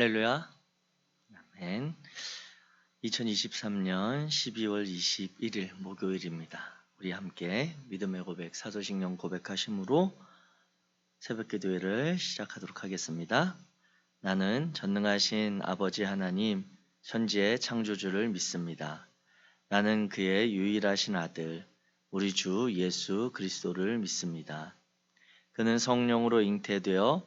할렐루야. 아멘. 2023년 12월 21일 목요일입니다. 우리 함께 믿음의 고백, 사도신경 고백하심으로 새벽 기도회를 시작하도록 하겠습니다. 나는 전능하신 아버지 하나님, 천지의 창조주를 믿습니다. 나는 그의 유일하신 아들, 우리 주 예수 그리스도를 믿습니다. 그는 성령으로 잉태되어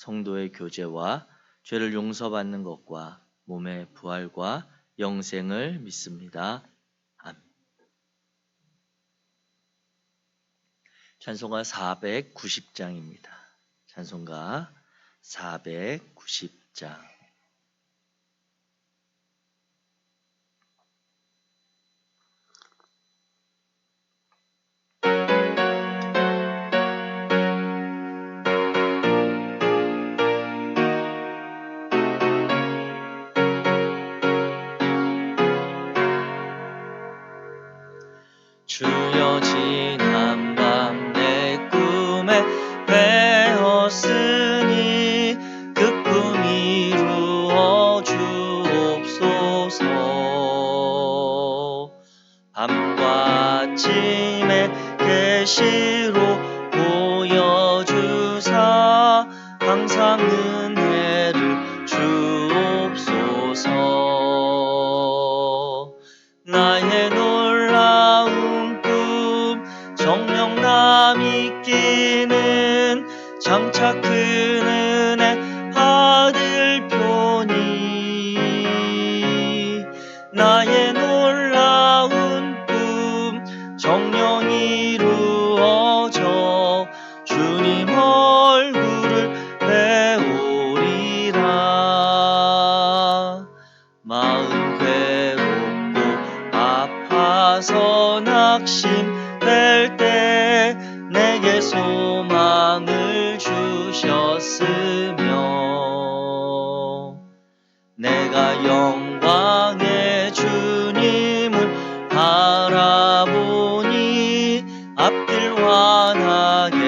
성도의 교제와 죄를 용서받는 것과 몸의 부활과 영생을 믿습니다. 아멘. 찬송가 490장입니다. 찬송가 490장. 주여 지난 밤내 꿈에 배었으니 그 꿈 이루어 주옵소서. 밤과 아 아파서 낙심될 때 내게 소망을 주셨으며 내가 영광의 주님을 바라보니 앞길 환하게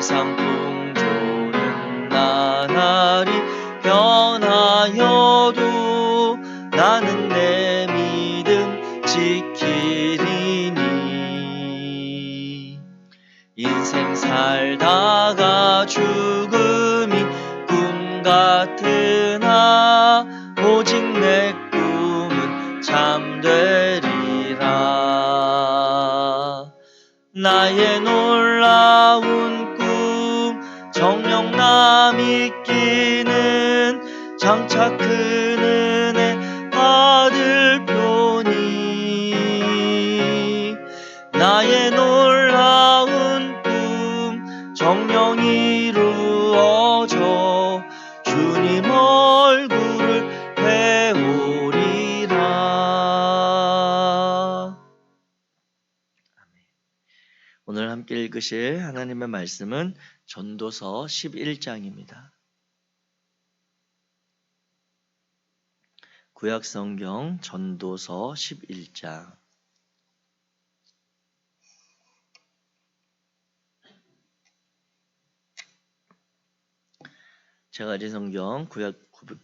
세상 풍조는 나날이 변하여도 나는 내 믿음 지키리니. 인생 살다 읽으실 하나님의 말씀은 전도서 11장입니다. 구약 성경 전도서 11장 제가 가진 성경 구약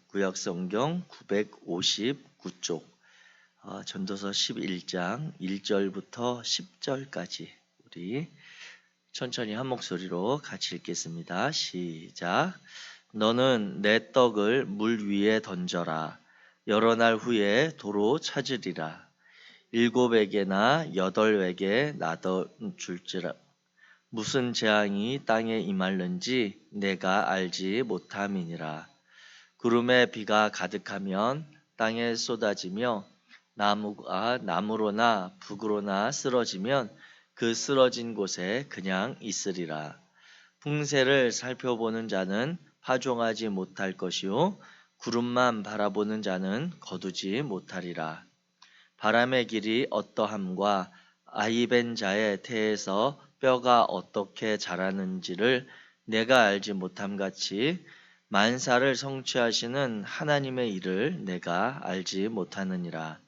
구약 성경 959쪽 어, 전도서 11장 1절부터 10절까지 우리 천천히 한 목소리로 같이 읽겠습니다. 시작. 너는 내 떡을 물 위에 던져라. 여러 날 후에 도로 찾으리라. 일곱 에게나 여덟 에게 나더 줄지라. 무슨 재앙이 땅에 임할는지 내가 알지 못함이니라. 구름에 비가 가득하면 땅에 쏟아지며 나무가 나무로나 북으로나 쓰러지면 그 쓰러진 곳에 그냥 있으리라. 풍세를 살펴보는 자는 파종하지 못할 것이요 구름만 바라보는 자는 거두지 못하리라. 바람의 길이 어떠함과 아이벤 자의 태에서 뼈가 어떻게 자라는지를 내가 알지 못함 같이 만사를 성취하시는 하나님의 일을 내가 알지 못하느니라.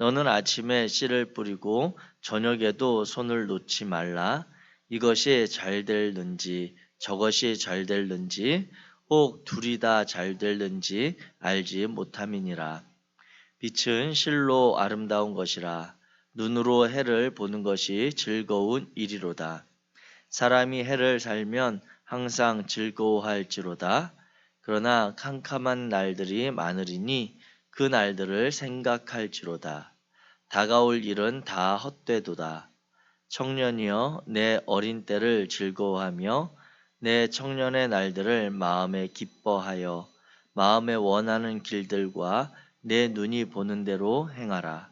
너는 아침에 씨를 뿌리고 저녁에도 손을 놓지 말라. 이것이 잘 될는지 저것이 잘 될는지 혹 둘이 다 잘 될는지 알지 못함이니라. 빛은 실로 아름다운 것이라 눈으로 해를 보는 것이 즐거운 일이로다. 사람이 해를 살면 항상 즐거워할지로다. 그러나 캄캄한 날들이 많으리니 그 날들을 생각할지로다. 다가올 일은 다 헛되도다. 청년이여 내 어린 때를 즐거워하며 내 청년의 날들을 마음에 기뻐하여 마음에 원하는 길들과 내 눈이 보는 대로 행하라.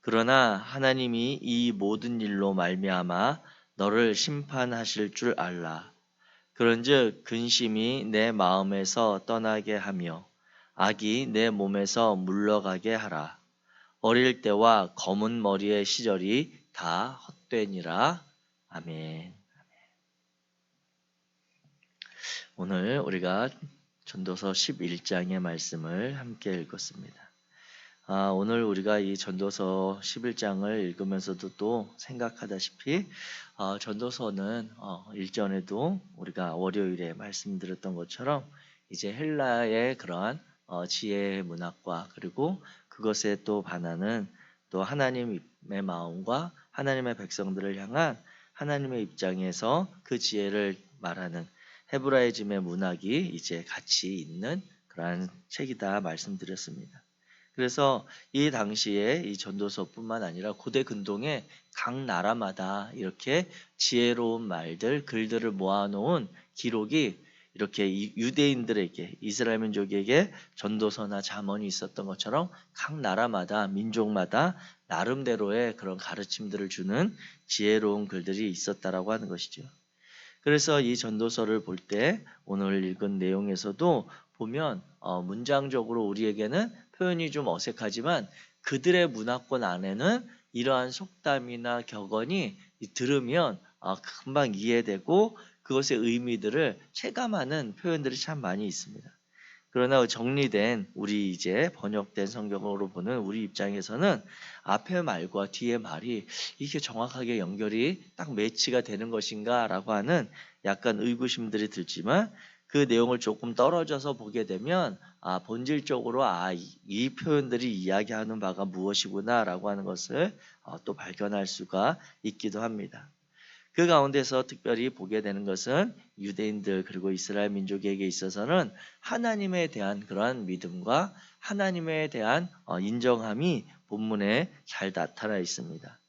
그러나 하나님이 이 모든 일로 말미암아 너를 심판하실 줄 알라. 그런즉 근심이 내 마음에서 떠나게 하며 악이 내 몸에서 물러가게 하라. 어릴 때와 검은 머리의 시절이 다 헛되니라. 아멘. 오늘 우리가 전도서 11장의 말씀을 함께 읽었습니다. 아, 오늘 우리가 이 전도서 11장을 읽으면서도 또 생각하다시피 어, 전도서는 어, 일전에도 우리가 월요일에 말씀드렸던 것처럼 이제 헬라의 그러한 어, 지혜의 문학과 그리고 그것에 또 반하는 또 하나님의 마음과 하나님의 백성들을 향한 하나님의 입장에서 그 지혜를 말하는 헤브라이즘의 문학이 이제 같이 있는 그러한 책이다 말씀드렸습니다. 그래서 이 당시에 이 전도서뿐만 아니라 고대 근동의 각 나라마다 이렇게 지혜로운 말들, 글들을 모아놓은 기록이 이렇게 유대인들에게 이스라엘 민족에게 전도서나 잠언이 있었던 것처럼 각 나라마다 민족마다 나름대로의 그런 가르침들을 주는 지혜로운 글들이 있었다라고 하는 것이죠. 그래서 이 전도서를 볼 때 오늘 읽은 내용에서도 보면 어, 문장적으로 우리에게는 표현이 좀 어색하지만 그들의 문화권 안에는 이러한 속담이나 격언이 들으면 어, 금방 이해되고 그것의 의미들을 체감하는 표현들이 참 많이 있습니다. 그러나 정리된 우리 이제 번역된 성경으로 보는 우리 입장에서는 앞의 말과 뒤의 말이 이게 정확하게 연결이 딱 매치가 되는 것인가라고 하는 약간 의구심들이 들지만 그 내용을 조금 떨어져서 보게 되면 아 본질적으로 아이 이 표현들이 이야기하는 바가 무엇이구나라고 하는 것을 어, 또 발견할 수가 있기도 합니다. 그 가운데서 특별히 보게 되는 것은 유대인들 그리고 이스라엘 민족에게 있어서는 하나님에 대한 그러한 믿음과 하나님에 대한 어, 인정함이 본문에 잘 나타나 있습니다.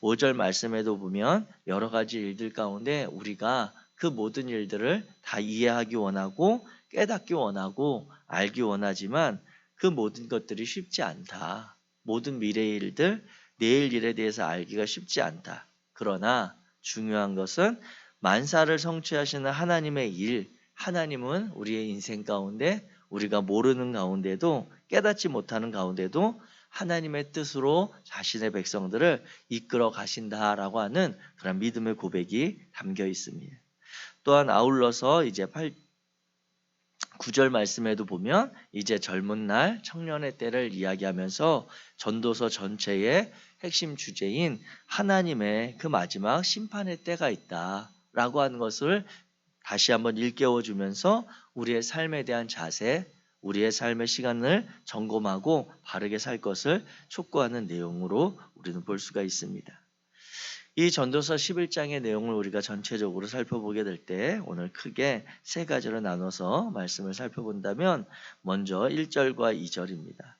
5절 말씀에도 보면 여러 가지 일들 가운데 우리가 그 모든 일들을 다 이해하기 원하고 깨닫기 원하고 알기 원하지만 그 모든 것들이 쉽지 않다. 모든 미래의 일들, 내일 일에 대해서 알기가 쉽지 않다. 그러나 중요한 것은 만사를 성취하시는 하나님의 일, 하나님은 우리의 인생 가운데 우리가 모르는 가운데도 깨닫지 못하는 가운데도 하나님의 뜻으로 자신의 백성들을 이끌어 가신다라고 하는 그런 믿음의 고백이 담겨 있습니다. 또한 아울러서 이제 8, 9절 말씀에도 보면 이제 젊은 날 청년의 때를 이야기하면서 전도서 전체의 핵심 주제인 하나님의 그 마지막 심판의 때가 있다라고 하는 것을 다시 한번 일깨워 주면서 우리의 삶에 대한 자세, 우리의 삶의 시간을 점검하고 바르게 살 것을 촉구하는 내용으로 우리는 볼 수가 있습니다. 이 전도서 11장의 내용을 우리가 전체적으로 살펴보게 될 때 오늘 크게 세 가지로 나눠서 말씀을 살펴본다면 먼저 1절과 2절입니다.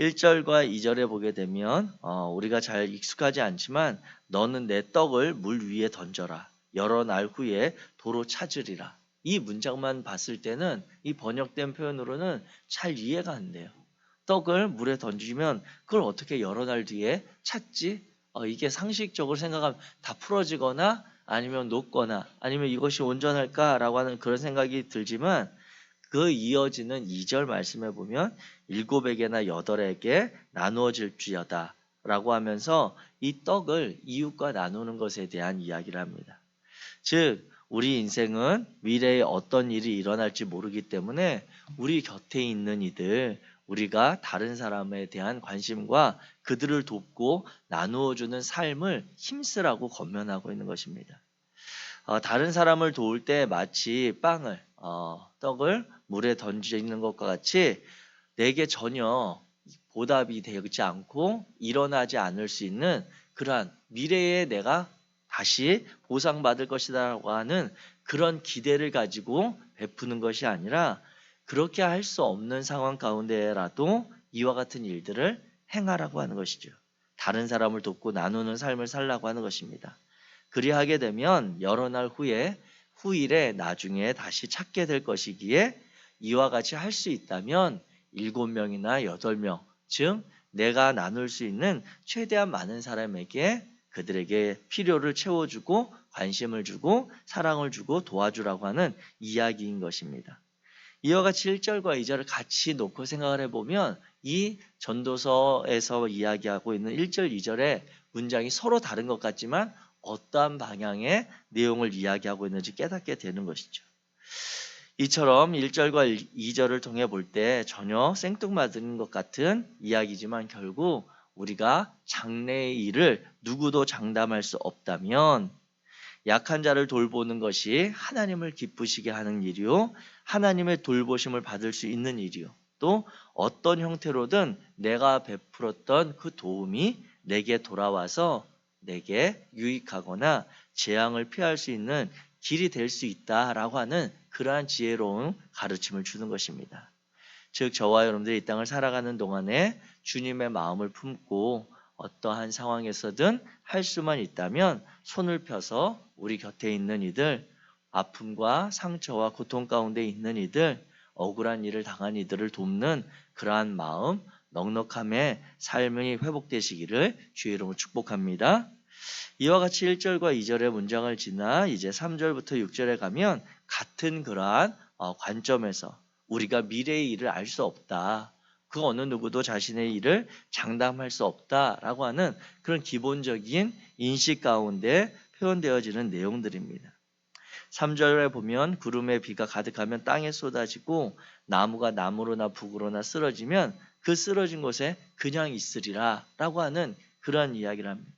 1절과 2절에 보게 되면 어, 우리가 잘 익숙하지 않지만 너는 내 떡을 물 위에 던져라. 여러 날 후에 도로 찾으리라. 이 문장만 봤을 때는 이 번역된 표현으로는 잘 이해가 안 돼요. 떡을 물에 던지면 그걸 어떻게 여러 날 뒤에 찾지? 어, 이게 상식적으로 생각하면 다 풀어지거나 아니면 녹거나 아니면 이것이 온전할까라고 하는 그런 생각이 들지만 그 이어지는 2절 말씀에 보면 일곱에게나 여덟에게 나누어질지어다 라고 하면서 이 떡을 이웃과 나누는 것에 대한 이야기를 합니다. 즉 우리 인생은 미래에 어떤 일이 일어날지 모르기 때문에 우리 곁에 있는 이들 우리가 다른 사람에 대한 관심과 그들을 돕고 나누어주는 삶을 힘쓰라고 권면하고 있는 것입니다. 어, 다른 사람을 도울 때 마치 빵을 어, 떡을 물에 던지는 것과 같이 내게 전혀 보답이 되지 않고 일어나지 않을 수 있는 그러한 미래에 내가 다시 보상받을 것이다라고 하는 그런 기대를 가지고 베푸는 것이 아니라 그렇게 할 수 없는 상황 가운데라도 이와 같은 일들을 행하라고 하는 것이죠. 다른 사람을 돕고 나누는 삶을 살라고 하는 것입니다. 그리하게 되면 여러 날 후에 후일에 나중에 다시 찾게 될 것이기에 이와 같이 할 수 있다면 일곱 명이나 여덟 명, 즉 내가 나눌 수 있는 최대한 많은 사람에게 그들에게 필요를 채워주고 관심을 주고 사랑을 주고 도와주라고 하는 이야기인 것입니다. 이와 같이 1절과 2절을 같이 놓고 생각을 해보면 이 전도서에서 이야기하고 있는 1절, 2절의 문장이 서로 다른 것 같지만 어떠한 방향의 내용을 이야기하고 있는지 깨닫게 되는 것이죠. 이처럼 1절과 2절을 통해 볼 때 전혀 생뚱맞은 것 같은 이야기지만 결국 우리가 장래의 일을 누구도 장담할 수 없다면 약한 자를 돌보는 것이 하나님을 기쁘시게 하는 일이요. 하나님의 돌보심을 받을 수 있는 일이요. 또 어떤 형태로든 내가 베풀었던 그 도움이 내게 돌아와서 내게 유익하거나 재앙을 피할 수 있는 길이 될 수 있다라고 하는 그러한 지혜로운 가르침을 주는 것입니다. 즉 저와 여러분들이 이 땅을 살아가는 동안에 주님의 마음을 품고 어떠한 상황에서든 할 수만 있다면 손을 펴서 우리 곁에 있는 이들, 아픔과 상처와 고통 가운데 있는 이들, 억울한 일을 당한 이들을 돕는 그러한 마음, 넉넉함의 삶이 회복되시기를 주의 이름으로 축복합니다. 이와 같이 1절과 2절의 문장을 지나 이제 3절부터 6절에 가면 같은 그러한 어, 관점에서 우리가 미래의 일을 알 수 없다. 그 어느 누구도 자신의 일을 장담할 수 없다라고 하는 그런 기본적인 인식 가운데 표현되어지는 내용들입니다. 3절에 보면 구름에 비가 가득하면 땅에 쏟아지고 나무가 나무로나 북으로나 쓰러지면 그 쓰러진 곳에 그냥 있으리라 라고 하는 그러한 이야기를 합니다.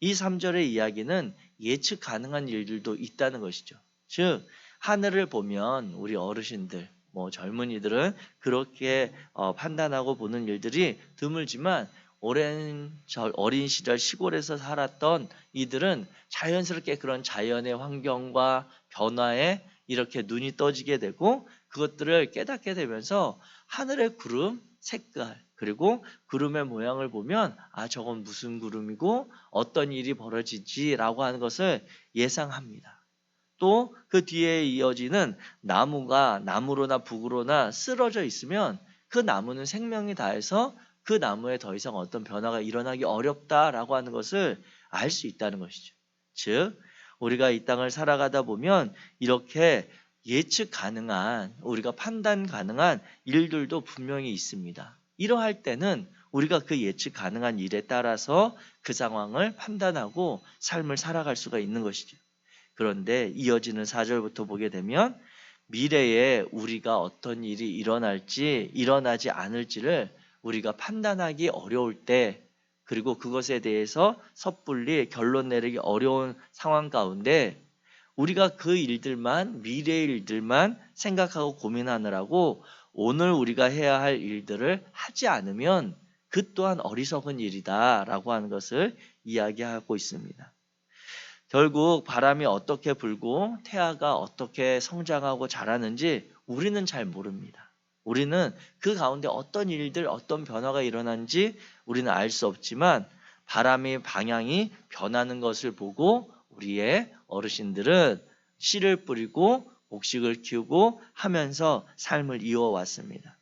이 3절의 이야기는 예측 가능한 일들도 있다는 것이죠. 즉 하늘을 보면 우리 어르신들 뭐 젊은이들은 그렇게 어, 판단하고 보는 일들이 드물지만 오랜 어린 시절 시골에서 살았던 이들은 자연스럽게 그런 자연의 환경과 변화에 이렇게 눈이 떠지게 되고 그것들을 깨닫게 되면서 하늘의 구름 색깔 그리고 구름의 모양을 보면 아 저건 무슨 구름이고 어떤 일이 벌어지지라고 하는 것을 예상합니다. 또 그 뒤에 이어지는 나무가 나무로나 북으로나 쓰러져 있으면 그 나무는 생명이 다해서 그 나무에 더 이상 어떤 변화가 일어나기 어렵다라고 하는 것을 알 수 있다는 것이죠. 즉 우리가 이 땅을 살아가다 보면 이렇게 예측 가능한 우리가 판단 가능한 일들도 분명히 있습니다. 이러할 때는 우리가 그 예측 가능한 일에 따라서 그 상황을 판단하고 삶을 살아갈 수가 있는 것이죠. 그런데 이어지는 4절부터 보게 되면 미래에 우리가 어떤 일이 일어날지 일어나지 않을지를 우리가 판단하기 어려울 때 그리고 그것에 대해서 섣불리 결론 내리기 어려운 상황 가운데 우리가 그 일들만 미래의 일들만 생각하고 고민하느라고 오늘 우리가 해야 할 일들을 하지 않으면 그 또한 어리석은 일이다라고 하는 것을 이야기하고 있습니다. 결국 바람이 어떻게 불고 태아가 어떻게 성장하고 자라는지 우리는 잘 모릅니다. 우리는 그 가운데 어떤 일들, 어떤 변화가 일어난지 우리는 알 수 없지만 바람의 방향이 변하는 것을 보고 우리의 어르신들은 씨를 뿌리고 곡식을 키우고 하면서 삶을 이어왔습니다.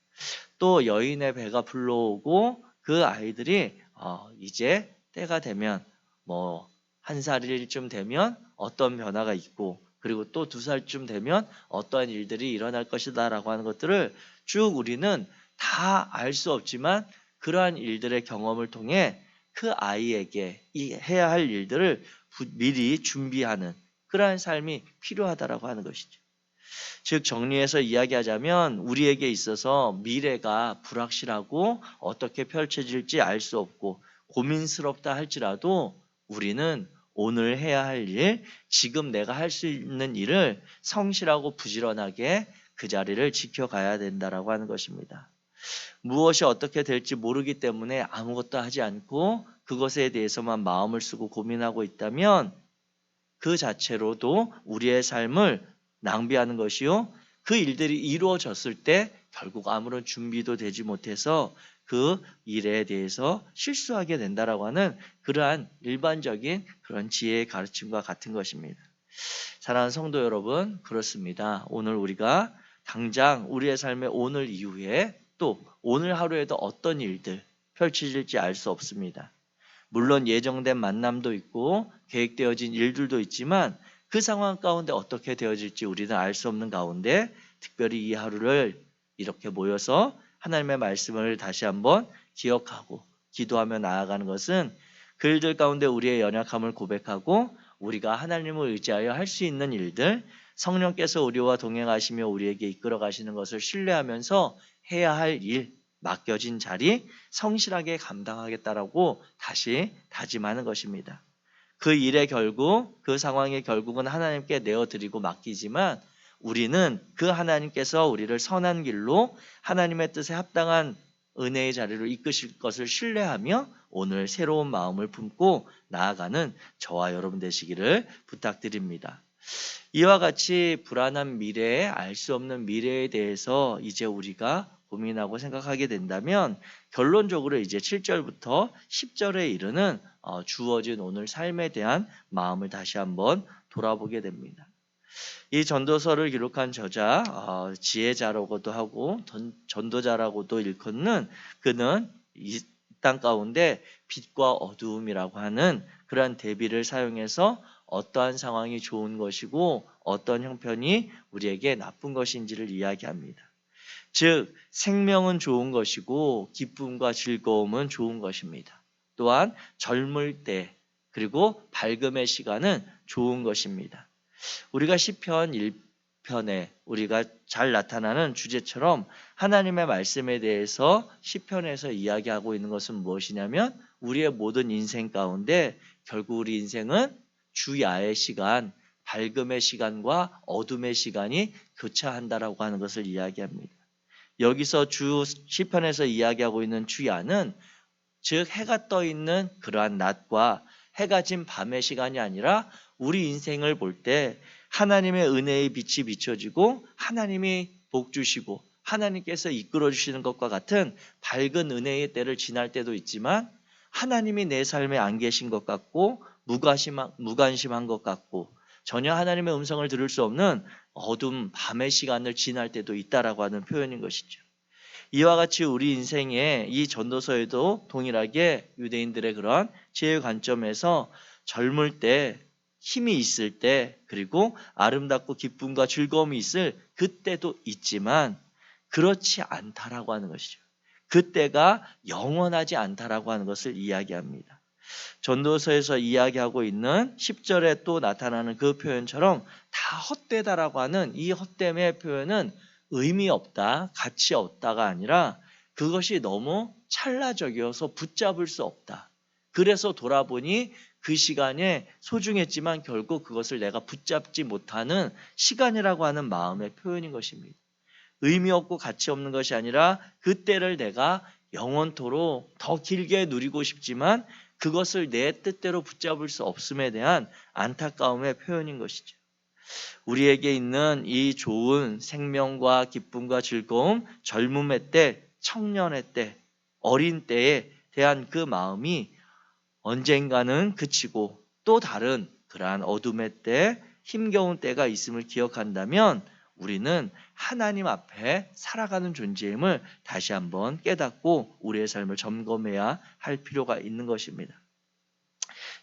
또 여인의 배가 불러오고 그 아이들이 어, 이제 때가 되면 뭐 한 살일쯤 되면 어떤 변화가 있고 그리고 또 두 살쯤 되면 어떠한 일들이 일어날 것이다 라고 하는 것들을 쭉 우리는 다 알 수 없지만 그러한 일들의 경험을 통해 그 아이에게 이 해야 할 일들을 부- 미리 준비하는 그러한 삶이 필요하다라고 하는 것이죠. 즉 정리해서 이야기하자면 우리에게 있어서 미래가 불확실하고 어떻게 펼쳐질지 알 수 없고 고민스럽다 할지라도 우리는 오늘 해야 할 일, 지금 내가 할 수 있는 일을 성실하고 부지런하게 그 자리를 지켜가야 된다라고 하는 것입니다. 무엇이 어떻게 될지 모르기 때문에 아무것도 하지 않고 그것에 대해서만 마음을 쓰고 고민하고 있다면 그 자체로도 우리의 삶을 낭비하는 것이요. 그 일들이 이루어졌을 때 결국 아무런 준비도 되지 못해서 그 일에 대해서 실수하게 된다라고 하는 그러한 일반적인 그런 지혜의 가르침과 같은 것입니다. 사랑하는 성도 여러분, 그렇습니다. 오늘 우리가 당장 우리의 삶의 오늘 이후에 또 오늘 하루에도 어떤 일들 펼쳐질지 알 수 없습니다. 물론 예정된 만남도 있고 계획되어진 일들도 있지만 그 상황 가운데 어떻게 되어질지 우리는 알 수 없는 가운데 특별히 이 하루를 이렇게 모여서 하나님의 말씀을 다시 한번 기억하고 기도하며 나아가는 것은 그 일들 가운데 우리의 연약함을 고백하고 우리가 하나님을 의지하여 할 수 있는 일들 성령께서 우리와 동행하시며 우리에게 이끌어 가시는 것을 신뢰하면서 해야 할 일, 맡겨진 자리 성실하게 감당하겠다라고 다시 다짐하는 것입니다. 그 일의 결국, 그 상황의 결국은 하나님께 내어드리고 맡기지만 우리는 그 하나님께서 우리를 선한 길로 하나님의 뜻에 합당한 은혜의 자리로 이끄실 것을 신뢰하며 오늘 새로운 마음을 품고 나아가는 저와 여러분 되시기를 부탁드립니다. 이와 같이 불안한 미래에 알 수 없는 미래에 대해서 이제 우리가 고민하고 생각하게 된다면 결론적으로 이제 7절부터 10절에 이르는 어, 주어진 오늘 삶에 대한 마음을 다시 한번 돌아보게 됩니다. 이 전도서를 기록한 저자 어, 지혜자라고도 하고 전, 전도자라고도 일컫는 그는 이 땅 가운데 빛과 어두움이라고 하는 그러한 대비를 사용해서 어떠한 상황이 좋은 것이고 어떤 형편이 우리에게 나쁜 것인지를 이야기합니다. 즉 생명은 좋은 것이고 기쁨과 즐거움은 좋은 것입니다. 또한 젊을 때 그리고 밝음의 시간은 좋은 것입니다. 우리가 시편 1편에 우리가 잘 나타나는 주제처럼 하나님의 말씀에 대해서 시편에서 이야기하고 있는 것은 무엇이냐면 우리의 모든 인생 가운데 결국 우리 인생은 주야의 시간, 밝음의 시간과 어둠의 시간이 교차한다라고 하는 것을 이야기합니다. 여기서 주 시편에서 이야기하고 있는 주야는 즉 해가 떠 있는 그러한 낮과 해가 진 밤의 시간이 아니라 우리 인생을 볼 때 하나님의 은혜의 빛이 비춰지고 하나님이 복 주시고 하나님께서 이끌어 주시는 것과 같은 밝은 은혜의 때를 지날 때도 있지만 하나님이 내 삶에 안 계신 것 같고 무관심한, 무관심한 것 같고 전혀 하나님의 음성을 들을 수 없는 어둠 밤의 시간을 지날 때도 있다라고 하는 표현인 것이죠. 이와 같이 우리 인생의 이 전도서에도 동일하게 유대인들의 그런 지혜 관점에서 젊을 때 힘이 있을 때 그리고 아름답고 기쁨과 즐거움이 있을 그때도 있지만 그렇지 않다라고 하는 것이죠. 그때가 영원하지 않다라고 하는 것을 이야기합니다. 전도서에서 이야기하고 있는 10절에 또 나타나는 그 표현처럼 다 헛되다라고 하는 이 헛됨의 표현은 의미 없다, 가치 없다가 아니라 그것이 너무 찰나적이어서 붙잡을 수 없다. 그래서 돌아보니 그 시간에 소중했지만 결국 그것을 내가 붙잡지 못하는 시간이라고 하는 마음의 표현인 것입니다. 의미 없고 가치 없는 것이 아니라 그때를 내가 영원토록 더 길게 누리고 싶지만 그것을 내 뜻대로 붙잡을 수 없음에 대한 안타까움의 표현인 것이죠. 우리에게 있는 이 좋은 생명과 기쁨과 즐거움, 젊음의 때, 청년의 때, 어린 때에 대한 그 마음이 언젠가는 그치고 또 다른 그러한 어둠의 때, 힘겨운 때가 있음을 기억한다면 우리는 하나님 앞에 살아가는 존재임을 다시 한번 깨닫고 우리의 삶을 점검해야 할 필요가 있는 것입니다.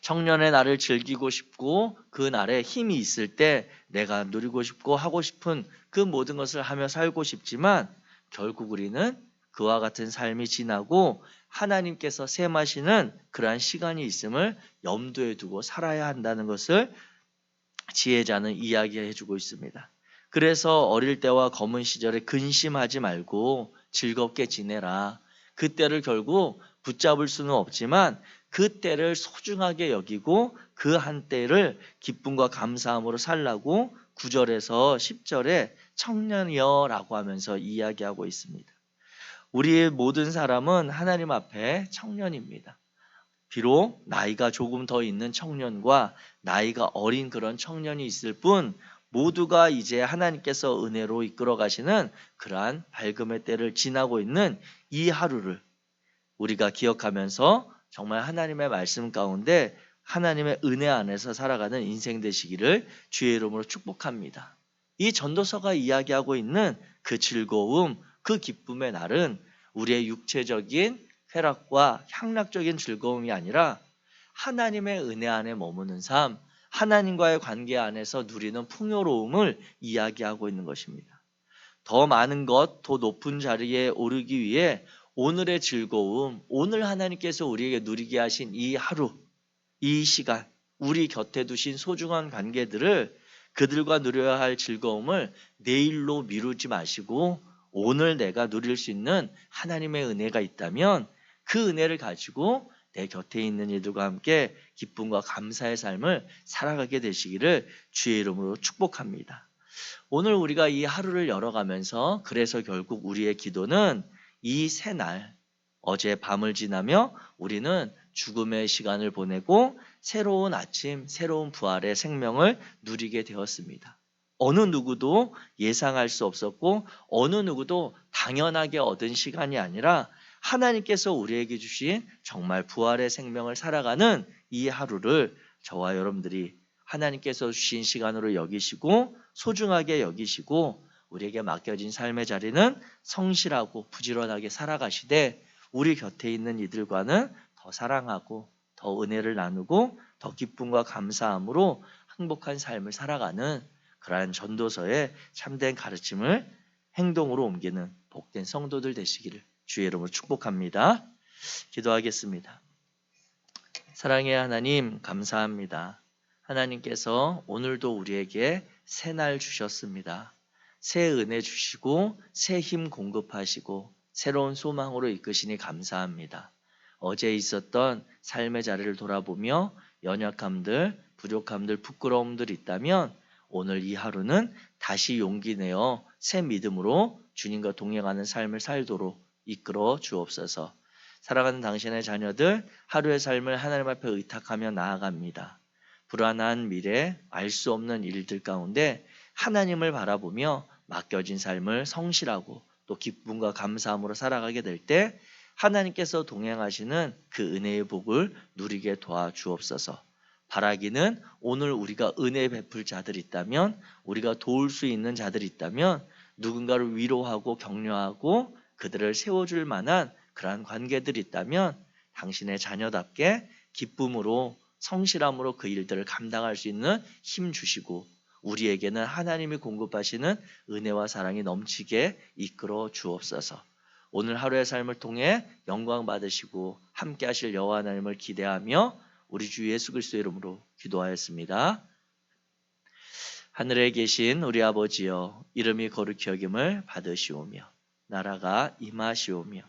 청년의 날을 즐기고 싶고 그 날에 힘이 있을 때 내가 누리고 싶고 하고 싶은 그 모든 것을 하며 살고 싶지만 결국 우리는 그와 같은 삶이 지나고 하나님께서 세마시는 그러한 시간이 있음을 염두에 두고 살아야 한다는 것을 지혜자는 이야기해 주고 있습니다. 그래서 어릴 때와 검은 시절에 근심하지 말고 즐겁게 지내라. 그때를 결국 붙잡을 수는 없지만 그 때를 소중하게 여기고 그 한때를 기쁨과 감사함으로 살라고 9절에서 10절에 청년이여라고 하면서 이야기하고 있습니다. 우리의 모든 사람은 하나님 앞에 청년입니다. 비록 나이가 조금 더 있는 청년과 나이가 어린 그런 청년이 있을 뿐 모두가 이제 하나님께서 은혜로 이끌어 가시는 그러한 밝음의 때를 지나고 있는 이 하루를 우리가 기억하면서 정말 하나님의 말씀 가운데 하나님의 은혜 안에서 살아가는 인생 되시기를 주의 이름으로 축복합니다. 이 전도서가 이야기하고 있는 그 즐거움, 그 기쁨의 날은 우리의 육체적인 쾌락과 향락적인 즐거움이 아니라 하나님의 은혜 안에 머무는 삶, 하나님과의 관계 안에서 누리는 풍요로움을 이야기하고 있는 것입니다. 더 많은 것, 더 높은 자리에 오르기 위해 오늘의 즐거움, 오늘 하나님께서 우리에게 누리게 하신 이 하루, 이 시간, 우리 곁에 두신 소중한 관계들을 그들과 누려야 할 즐거움을 내일로 미루지 마시고 오늘 내가 누릴 수 있는 하나님의 은혜가 있다면 그 은혜를 가지고 내 곁에 있는 이들과 함께 기쁨과 감사의 삶을 살아가게 되시기를 주의 이름으로 축복합니다. 오늘 우리가 이 하루를 열어가면서 그래서 결국 우리의 기도는 이 새 날 어제 밤을 지나며 우리는 죽음의 시간을 보내고 새로운 아침, 새로운 부활의 생명을 누리게 되었습니다. 어느 누구도 예상할 수 없었고 어느 누구도 당연하게 얻은 시간이 아니라 하나님께서 우리에게 주신 정말 부활의 생명을 살아가는 이 하루를 저와 여러분들이 하나님께서 주신 시간으로 여기시고 소중하게 여기시고 우리에게 맡겨진 삶의 자리는 성실하고 부지런하게 살아가시되 우리 곁에 있는 이들과는 더 사랑하고 더 은혜를 나누고 더 기쁨과 감사함으로 행복한 삶을 살아가는 그러한 전도서의 참된 가르침을 행동으로 옮기는 복된 성도들 되시기를 주의 이름으로 축복합니다. 기도하겠습니다. 사랑의 하나님 감사합니다. 하나님께서 오늘도 우리에게 새날 주셨습니다. 새 은혜 주시고 새 힘 공급하시고 새로운 소망으로 이끄시니 감사합니다. 어제 있었던 삶의 자리를 돌아보며 연약함들, 부족함들, 부끄러움들 있다면 오늘 이 하루는 다시 용기 내어 새 믿음으로 주님과 동행하는 삶을 살도록 이끌어 주옵소서. 사랑하는 당신의 자녀들 하루의 삶을 하나님 앞에 의탁하며 나아갑니다. 불안한 미래, 알 수 없는 일들 가운데 하나님을 바라보며 맡겨진 삶을 성실하고 또 기쁨과 감사함으로 살아가게 될 때 하나님께서 동행하시는 그 은혜의 복을 누리게 도와주옵소서. 바라기는 오늘 우리가 은혜 베풀 자들 있다면 우리가 도울 수 있는 자들 있다면 누군가를 위로하고 격려하고 그들을 세워줄 만한 그러한 관계들이 있다면 당신의 자녀답게 기쁨으로 성실함으로 그 일들을 감당할 수 있는 힘 주시고 우리에게는 하나님이 공급하시는 은혜와 사랑이 넘치게 이끌어 주옵소서. 오늘 하루의 삶을 통해 영광 받으시고 함께 하실 여호와 하나님을 기대하며 우리 주 예수 그리스도 이름으로 기도하였습니다. 하늘에 계신 우리 아버지여 이름이 거룩히 여김을 받으시오며 나라가 임하시오며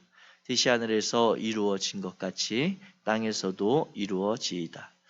뜻이 하늘에서 이루어진 것 같이 땅에서도 이루어지이다.